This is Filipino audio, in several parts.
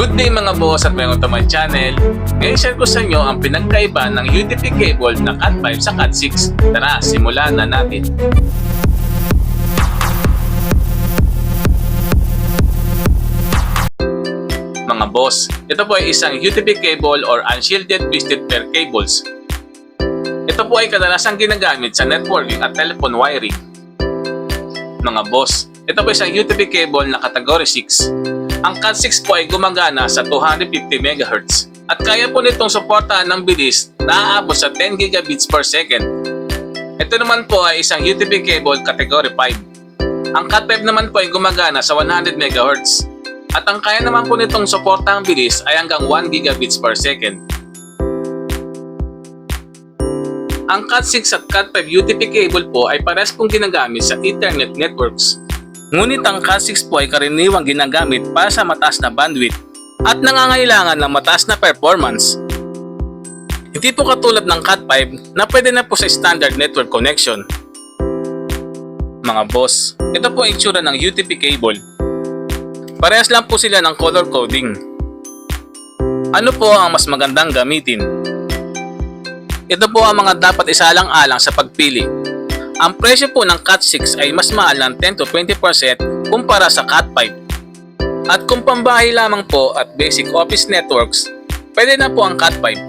Good day mga boss at welcome to my channel. Ngayon share ko sa inyo ang pinagkaiba ng UTP cable na Cat5 sa Cat6. Tara, simulan na natin. Mga boss, ito po ay isang UTP cable or unshielded twisted pair cables. Ito po ay kadalasang ginagamit sa networking at telephone wiring. Mga boss, ito po isang UTP cable na category 6 ang Cat6 po ay gumagana sa 250 MHz at kaya po nitong suportahan ng bilis na aabot sa 10 gigabits per second. Ito naman po ay isang UTP cable category 5. Ang Cat5 naman po ay gumagana sa 100 MHz at ang kaya naman po nitong suportahang bilis ay hanggang 1 gigabits per second. Ang Cat6 at Cat5 UTP cable po ay pares pong ginagamit sa Ethernet networks Ngunit ang Cat6 po ay karaniwang ginagamit para sa mataas na bandwidth at nangangailangan ng mataas na performance. Hindi po katulad ng Cat5 na pwede na po sa standard network connection. Mga boss, ito po ang itsura ng UTP cable. Parehas lang po sila ng color coding. Ano po ang mas magandang gamitin? Ito po ang mga dapat isalang-alang sa pagpili ang presyo po ng Cat6 ay mas mahal ng 10 to 20% kumpara sa Cat5. At kung pambahay lamang po at basic office networks, pwede na po ang Cat5.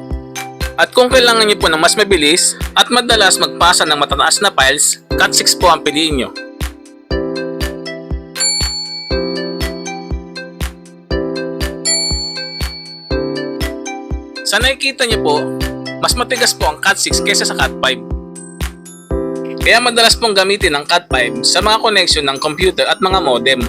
At kung kailangan niyo po ng mas mabilis at madalas magpasa ng matataas na files, Cat6 po ang piliin nyo. Sa nakikita niyo po, mas matigas po ang Cat6 kaysa sa Cat5. Kaya madalas pong gamitin ang Cat5 sa mga connection ng computer at mga modem.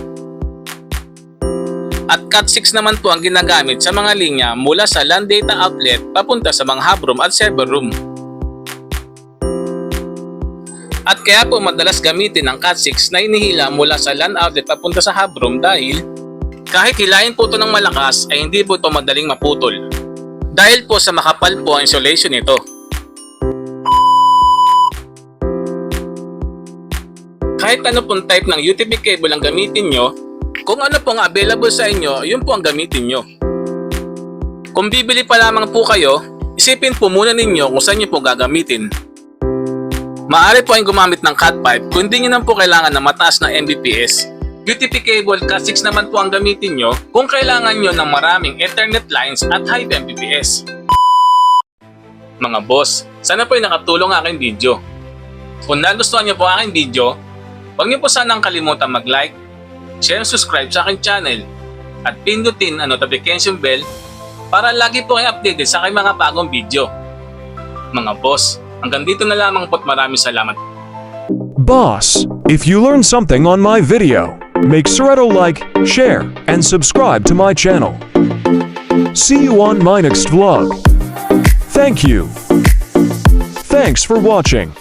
At Cat6 naman po ang ginagamit sa mga linya mula sa LAN data outlet papunta sa mga hub room at server room. At kaya po madalas gamitin ang Cat6 na inihila mula sa LAN outlet papunta sa hub room dahil kahit hilahin po ito ng malakas ay hindi po ito madaling maputol. Dahil po sa makapal po ang insulation nito. Kahit ano pong type ng UTP cable ang gamitin nyo, kung ano pong available sa inyo, yun po ang gamitin nyo. Kung bibili pa lamang po kayo, isipin po muna ninyo kung saan nyo po gagamitin. Maaari po ay gumamit ng Cat5 kung hindi nyo naman po kailangan ng mataas na Mbps. UTP cable Cat6 naman po ang gamitin nyo kung kailangan nyo ng maraming Ethernet lines at high Mbps. Mga boss, sana po ay nakatulong ang aking video. Kung nagustuhan nyo po ang aking video, Huwag niyo po sanang kalimutan mag-like, share and subscribe sa aking channel at pindutin ang notification bell para lagi po kayo updated sa aking mga bagong video. Mga boss, hanggang dito na lamang po't maraming salamat. Boss, if you learned something on my video, make sure to like, share, and subscribe to my channel. See you on my next vlog. Thank you. Thanks for watching.